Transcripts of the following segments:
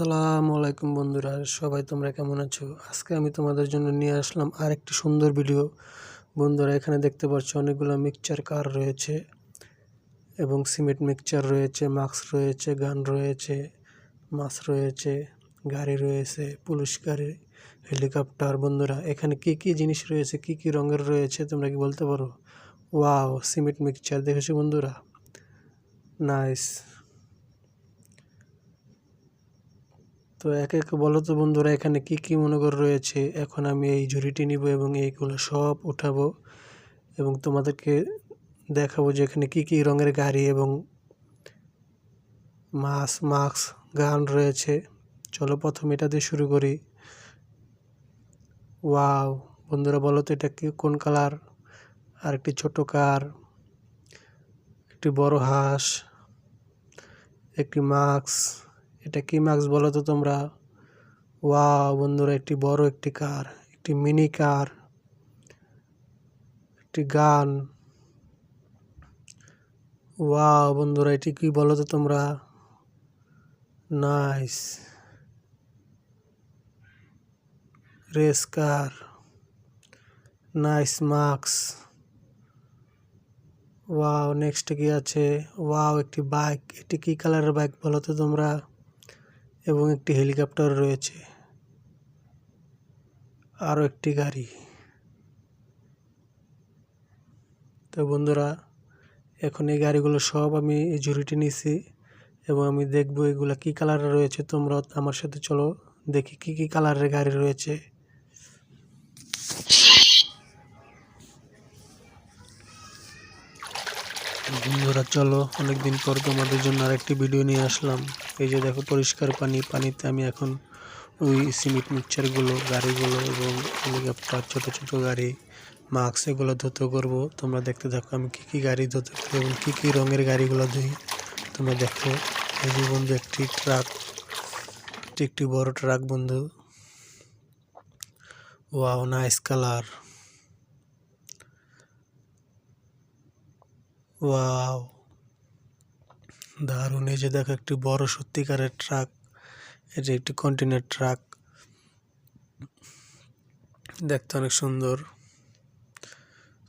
আসসালামু আলাইকুম বন্ধুরা, সবাই তোমরা কেমন আছো? আজকে আমি তোমাদের জন্য নিয়ে আসলাম আর একটি সুন্দর ভিডিও। বন্ধুরা, এখানে দেখতে পাচ্ছ অনেকগুলো মিক্সচার কার রয়েছে এবং সিমেন্ট মিক্সচার রয়েছে মাস্ক রয়েছে গান রয়েছে মাছ রয়েছে, গাড়ি রয়েছে পুলিশ গাড়ি হেলিকপ্টার বন্ধুরা, এখানে কি কি জিনিস রয়েছে, কি কি রঙের রয়েছে তোমরা কি বলতে পারো? ওয়াও সিমেন্ট মিক্সচার দেখেছ বন্ধুরা? নাইস তো এক এক বলো তো বন্ধুরা, এখানে কি কি মনে রয়েছে? এখন আমি এই ঝুড়িটি নিব এবং এইগুলো সব উঠাবো এবং তোমাদেরকে দেখাবো যে এখানে কি কি রঙের গাড়ি এবং মাছ, মাস্ক, গান রয়েছে। চলো প্রথম এটা দিয়ে শুরু করি। ওয়াও, বন্ধুরা বলো তো এটা কি, কোন কালার? আর একটি ছোট কার, একটি বড় হাঁস, একটি মাস্ক। এটা কি মাস্ক বলো তো তোমরা? ওয়াও বন্ধুরা, একটি বড় একটি কার, একটি মিনি কার, একটি গান। ওয়াও বন্ধুরা, এটি কি বলো তো তোমরা? Nice. Race car. Nice mask wow, next কি আছে? ওয়াও, একটি বাইক। এটি কি কালারের বাইক বলো তো তোমরা? এবং একটি হেলিকপ্টার রয়েছে। আরও একটি গাড়ি। তো বন্ধুরা, এখন এই গাড়িগুলো সব আমি এই ঝুড়িটি নিছি এবং আমি দেখব এগুলো কী কালারের রয়েছে। তোমরা আমার সাথে চলো, দেখি কী কী কালারের গাড়ি রয়েছে। বন্ধুরা, চলো অনেকদিন পর তোমাদের জন্য আরেকটি ভিডিও নিয়ে আসলাম। এই যে দেখো, পরিষ্কার পানি, পানিতে আমি এখন ওই সিমেন্ট মিক্সচারগুলো, গাড়িগুলো এবং হেলিকপ্টার, ছোট ছোট গাড়ি, মাস্ক এগুলো ধুতে করব। তোমরা দেখতে থাকো আমি কী কী গাড়ি ধুতে করি এবং কী কি রঙের গাড়িগুলো ধুই। তোমরা দেখো, এই যে বন্ধু, একটি ট্রাক, একটি বড় ট্রাক বন্ধু। Wow nice colour wow. দারুণ, এই যে দেখো একটি বড় সত্যিকারের ট্রাক এটি একটি কন্টেনার ট্রাক। দেখতে অনেক সুন্দর।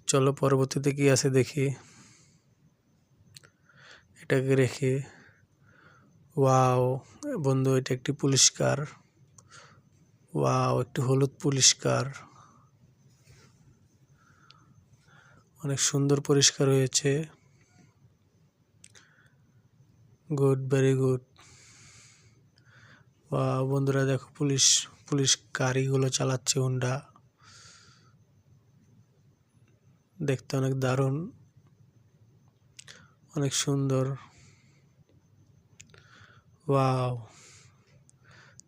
চলো পরবর্তীতে কি আছে দেখি। এটাকে রেখে। ওয়াও, বন্ধু, এটা একটি পুলিশ কার। ওয়াও, একটি হলুদ পুলিশকার অনেক সুন্দর পরিষ্কার হয়েছে। গুড ভেরি গুড বন্ধুরা দেখো, পুলিশ পুলিশ গাড়িগুলো চালাচ্ছে হুন্ডা। দেখতে অনেক দারুণ, অনেক সুন্দর। ওয়াও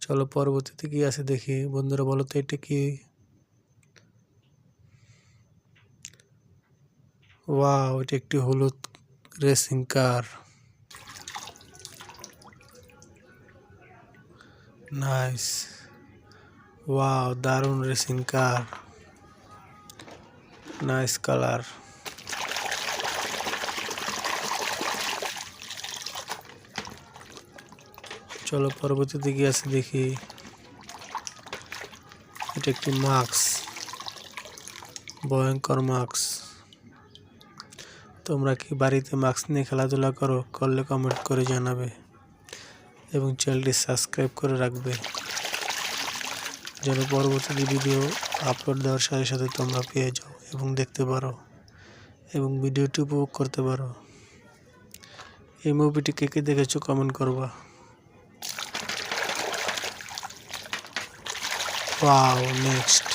চলো পরবর্তীতে কি আছে দেখি, বন্ধুরা বলো তো এটা কি? ওয়াও এটা একটি হলুদ রেসিং কার নাইস ওয়াও দারুণ রেসিং কার নাইস কালার চলো পরবর্তীতে কি আছে দেখি। এটা একটি মাস্ক ভয়ঙ্কর মাস্ক তোমরা কি বাড়িতে মাস্ক নিয়ে খেলাধুলা করো? করলে কমেন্ট করে জানাবে। এবং চ্যানেলটি সাবস্ক্রাইব করে রাখবে যেন পরবর্তী ভিডিও আপলোড দেওয়ার সাথে সাথে তোমরা পেয়ে যাও এবং দেখতে পারো এবং ভিডিওটি উপভোগ করতে পারো। এই মুভিটি কে কে দেখেছ কমেন্ট করবা। ওয়াও নেক্সট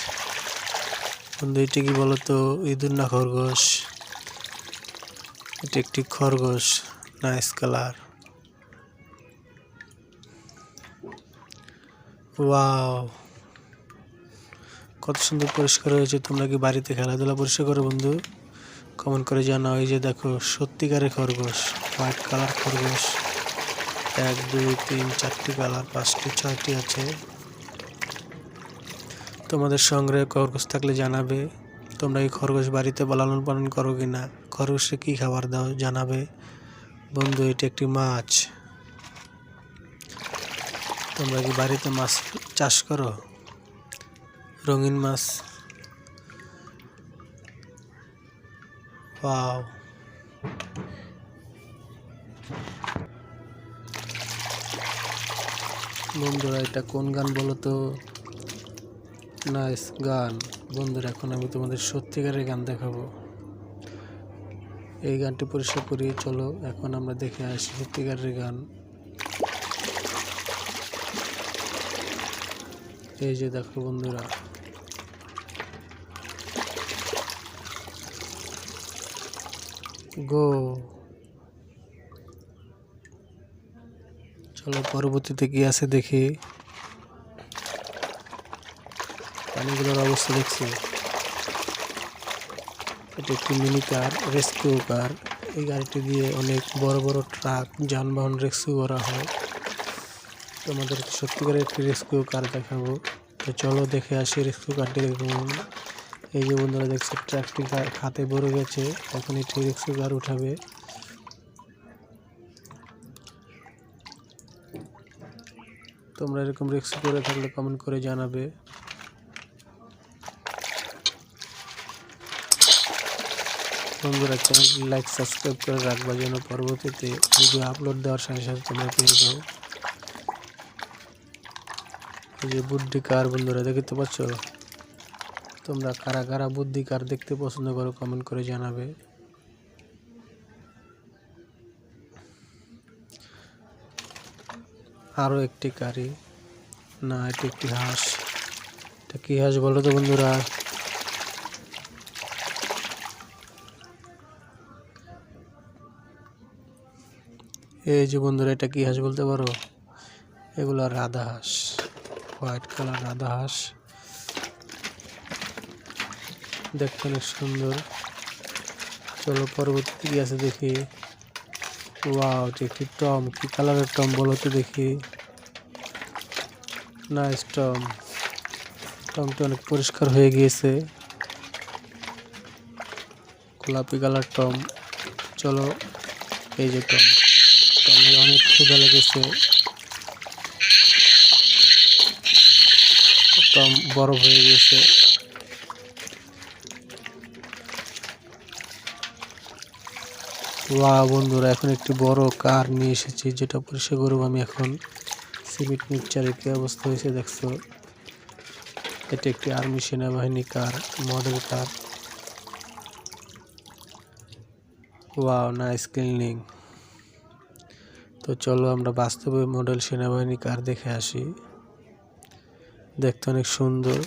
বন্ধু, এটি কি বলতো? ইঁদুর না খরগোশ? এটি একটি খরগোশ নাইস কালার ওয়াও কত সুন্দর পরিষ্কার হয়েছে। তোমরা কি বাড়িতে খেলাধুলা পরিষ্কার করো বন্ধু? কমেন্ট করে জানাও এই যে দেখো, সত্যিকারের খরগোশ হোয়াইট কালার খরগোশ। এক, দুই, তিন, চারটি কালার পাঁচটি, ছয়টি আছে। তোমাদের সংগ্রহে খরগোশ থাকলে জানাবে, তোমরা এই খরগোশ বাড়িতে লালন পালন করো কি না খরগোশে কী খাবার দাও জানাবে। বন্ধু, এটি একটি মাছ। তোমরা কি বাড়িতে মাছ চাষ করো? রঙিন মাছ? ওয়াও। বন্ধুরা, এটা কোন গান বলো তো? নাইস গান। বন্ধুরা, এখন আমি তোমাদের সত্যিকারের গান দেখাবো। এই গানটি পরিষ্কার করিয়ে চলো, এখন আমরা দেখে আসি সত্যিকারের গান। এই যে দেখো বন্ধুরা। গো। চলো পরবর্তীতে কি আছে দেখি। পানিগুলোর অবস্থা দেখছি। এটা একটি মিনি কার, রেস্কিউ কার। এই গাড়িটি দিয়ে অনেক বড় বড় ট্রাক, যানবাহন রেস্কিউ করা হয়। তোমাদের সত্যিকারের একটি রেস্কিউ কার দেখাবো। তো চলো দেখে আসি রেস্কিউ কারটি দেখুন এই যে বন্ধুরা দেখছে ট্রাকটি খাতে ভরে গেছে এখন একটি রেস্কিউ কার উঠাবে। তোমরা এরকম রেস্কিউ করে থাকলে কমেন্ট করে জানাবে। বন্ধুরা চ্যানেলটি লাইক সাবস্ক্রাইব করে রাখবা যেন পরবর্তীতে ভিডিও আপলোড দেওয়ার সাথে সাথে তোমরা পেয়ে যাও। যে বুদ্ধি কার বন্ধুরা দেখতে পাচ্ছ? তোমরা কারা কারা বুদ্ধি কার দেখতে পছন্দ করো কমেন্ট করে জানাবে। আরও একটি কারি। না, এটি একটি হাঁস। এটা কি হাঁস বলো তো বন্ধুরা? এই যে বন্ধুরা, এটা কি হাঁস বলতে পারো? এগুলো রাধা হাঁস। হোয়াইট কালার রাধা হাঁস। দেখতে অনেক সুন্দর। চলো পরবর্তী কি আছে দেখি। ওয়াও একটি টম? কি কালারের টম বলো তো দেখি। Nice Tom. টমটি অনেক পরিষ্কার হয়ে গিয়েছে। গোলাপি কালার টম। চলো, এই যে টম। টমের অনেক ক্ষুধা লেগেছে। টম বরফ হয়ে গেছে ওয়া বন্ধুরা, এখন একটি বড় কার নিয়ে এসেছি, যেটা পরিষ্কার করব আমি এখন। সিমেন্ট মিক্সচারের কি অবস্থা হয়েছে দেখছ? এটি একটি আর্মি সেনাবাহিনী car, model car. Wow, nice cleaning. তো চলো আমরা বাস্তবে মডেল সেনাবাহিনী কার দেখে আসি। দেখতে অনেক সুন্দর,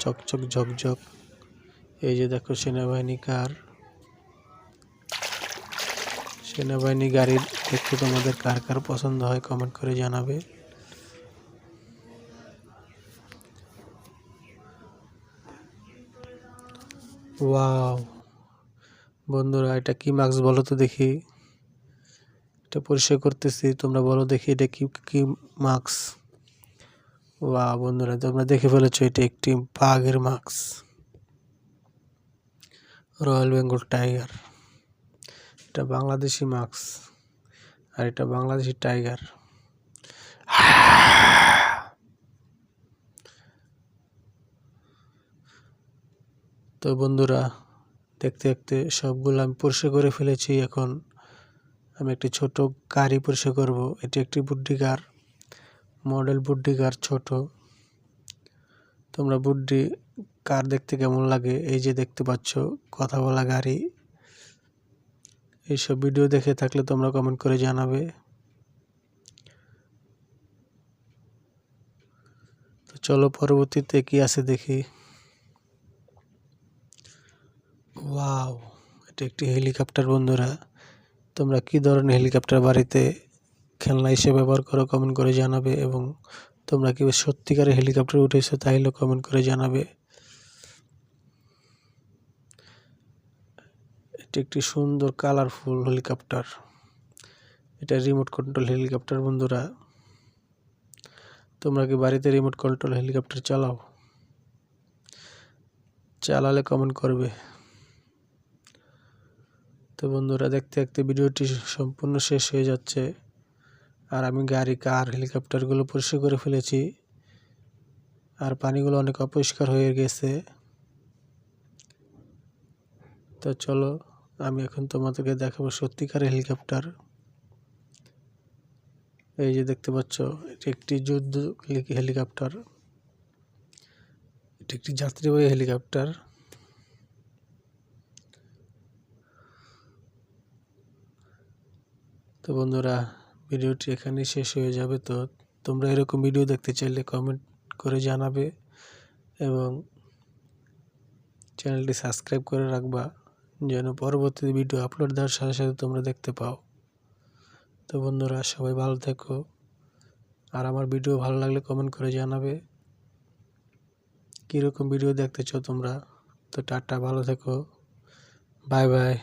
চকচক, ঝকঝক। এই যে দেখো সেনাবাহিনী কার। সেনাবাহিনী গাড়ির দেখতে তোমাদের কার কার পছন্দ হয় কমেন্ট করে জানাবে। ওয়াও। বন্ধুরা, এটা কি মাস্ক বলো তো দেখি। এটা পরিষ্কার করতেছি, তোমরা বলো দেখি এটা কি কি মাস্ক? ওয়া বন্ধুরা, তোমরা দেখে ফেলেছো, এটি একটি বাঘের মাস্ক রয়্যাল বেঙ্গল টাইগার। এটা বাংলাদেশি মাস্ক আর এটা বাংলাদেশি টাইগার। তো বন্ধুরা, দেখতে দেখতে সবগুলো আমি পরিষ্কার করে ফেলেছি। এখন আমি একটি ছোট গাড়ি পরিষ্কার করব। এটি একটি বুড্ডি কার মডেল বুড্ডি কার ছোট? তোমরা বুড্ডি কার দেখতে কেমন লাগে? এই যে দেখতে পাচ্ছ, কথা বলা গাড়ি। এইসব ভিডিও দেখে থাকলে তোমরা কমেন্ট করে জানাবে। তো চলো পরবর্তীতে কি আছে দেখি। ওয়াও, এটা একটি হেলিকপ্টার বন্ধুরা। তোমরা কি ধরনের হেলিকপ্টার বাড়িতে খেলনা হিসেবে ব্যবহার করো কমেন্ট করে জানাবে এবং তোমরা কি সত্যিকারের হেলিকপ্টার উঠেছো তাইলে কমেন্ট করে জানাবে। এটি একটি সুন্দর কালারফুল হেলিকপ্টার এটা রিমোট কন্ট্রোল হেলিকপ্টার বন্ধুরা। তোমরা কি বাড়িতে রিমোট কন্ট্রোল হেলিকপ্টার চালাও? চালালে কমেন্ট করবে। তো বন্ধুরা, দেখতে দেখতে ভিডিওটি সম্পূর্ণ শেষ হয়ে যাচ্ছে। আর আমি গাড়ি, কার, হেলিকপ্টারগুলো পরিষ্কার করে ফেলেছি। আর পানিগুলো অনেক অপরিষ্কার হয়ে গেছে। তো চলো, আমি এখন তোমাদেরকে দেখাবো সত্যিকার হেলিকপ্টার। এই যে দেখতে পাচ্ছ, এটি একটি যুদ্ধ হেলিকপ্টার। এটি একটি যাত্রীবাহী হেলিকপ্টার। তো বন্ধুরা ভিডিওটি এখানেই শেষ হয়ে যাবে। তো তোমরা এরকম ভিডিও দেখতে চাইলে কমেন্ট করে জানাবে এবং চ্যানেলটি সাবস্ক্রাইব করে রাখবা, যেন পরবর্তী ভিডিও আপলোড দেওয়ার সাথে সাথে তোমরা দেখতে পাও। তো বন্ধুরা, সবাই ভালো থেকো। আর আমার ভিডিও ভালো লাগলে কমেন্ট করে জানাবে। কীরকম ভিডিও দেখতে চাও তোমরা? তো টাটা, ভালো থেকো। Bye bye